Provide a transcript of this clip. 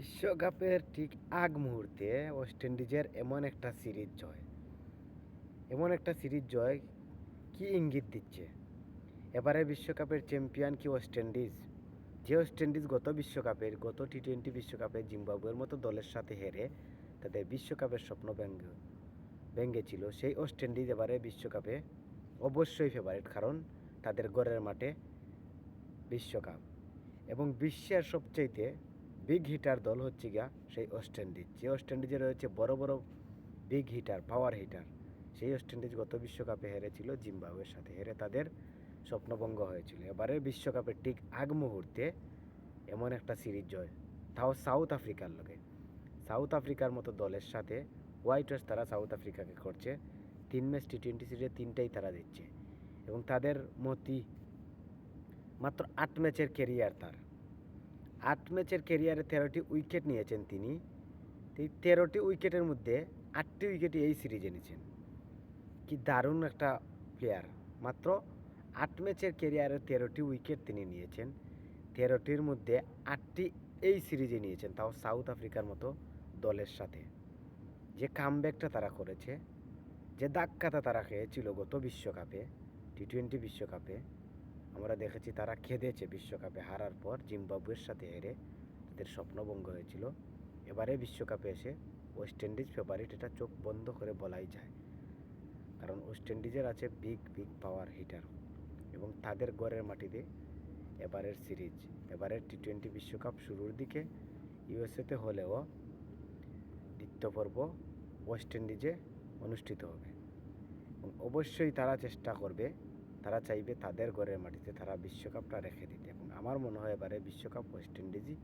বিশ্বকাপের ঠিক আগ মুহূর্তে ওয়েস্ট ইন্ডিজের এমন একটা সিরিজ জয়। এমন একটা সিরিজ জয় কি ইঙ্গিত দিচ্ছে? এবারে বিশ্বকাপের চ্যাম্পিয়ন কি ওয়েস্ট ইন্ডিজ যে ওয়েস্ট ইন্ডিজ গত বিশ্বকাপের, গত টি টোয়েন্টি বিশ্বকাপে জিম্বাবুয়ের মতো দলের সাথে হেরে তাদের বিশ্বকাপের স্বপ্ন ব্যঙ্গ ভেঙেছিল সেই ওয়েস্ট ইন্ডিজ এবারে বিশ্বকাপে অবশ্যই ফেভারিট কারণ তাদের গড়ের মাঠে বিশ্বকাপ। এবং বিশ্বের সবচাইতে বিগ হিটার দল হচ্ছে গিয়া সেই ওয়েস্ট ইন্ডিজ যে ওয়েস্ট ইন্ডিজে রয়েছে বড় বড় বিগ হিটার পাওয়ার হিটার সেই ওয়েস্ট ইন্ডিজ গত বিশ্বকাপে হেরেছিল জিম্বাবুয়ের সাথে। হেরে তাদের স্বপ্নভঙ্গ হয়েছিল। এবারে বিশ্বকাপের ঠিক আগ মুহূর্তে এমন একটা সিরিজ জয়। তাও সাউথ আফ্রিকার লোকে সাউথ আফ্রিকার মতো দলের সাথে হোয়াইট ওয়াশ তারা সাউথ আফ্রিকাকে করছে। তিন ম্যাচ টি টোয়েন্টি সিরিজে তিনটাই তারা দিচ্ছে। এবং তাদের মতি মাত্র আট ম্যাচের কেরিয়ার তার। আট ম্যাচের কেরিয়ারে তেরোটি উইকেট নিয়েছেন তিনি। এই তেরোটি উইকেটের মধ্যে আটটি উইকেটই এই সিরিজে নিয়েছেন কি দারুণ একটা প্লেয়ার মাত্র আট ম্যাচের কেরিয়ারে তেরোটি উইকেট তিনি নিয়েছেন। তেরোটির মধ্যে আটটি এই সিরিজে নিয়েছেন, তাও সাউথ আফ্রিকার মতো দলের সাথে। যে কামব্যাকটা তারা করেছে, যে ধাক্কাটা তারা খেয়েছিল গত বিশ্বকাপে, টি টোয়েন্টি বিশ্বকাপে আমরা দেখেছি তারা খেদেছে বিশ্বকাপে হারার পর জিম্বাবুয়ের সাথে হেরে তাদের স্বপ্নভঙ্গ হয়েছিল। এবারে বিশ্বকাপে এসে ওয়েস্ট ইন্ডিজ ফেভারিট এটা চোখ বন্ধ করে বলাই যায়। কারণ ওয়েস্ট ইন্ডিজের আছে বিগ বিগ পাওয়ার হিটার এবং তাদের গড়ের মাটিতে এবারের সিরিজ, এবারের টি টোয়েন্টি বিশ্বকাপ শুরুর দিকে ইউএসএতে হলেও দ্বিতীয় পর্ব ওয়েস্ট ইন্ডিজে অনুষ্ঠিত হবে। এবং অবশ্যই তারা চেষ্টা করবে তারা চাইবে তাদের ঘরের মাটিতে তারা বিশ্বকাপটা রেখে দিতে। এবং আমার মনে হয় এবারে বিশ্বকাপ ওয়েস্ট ইন্ডিজই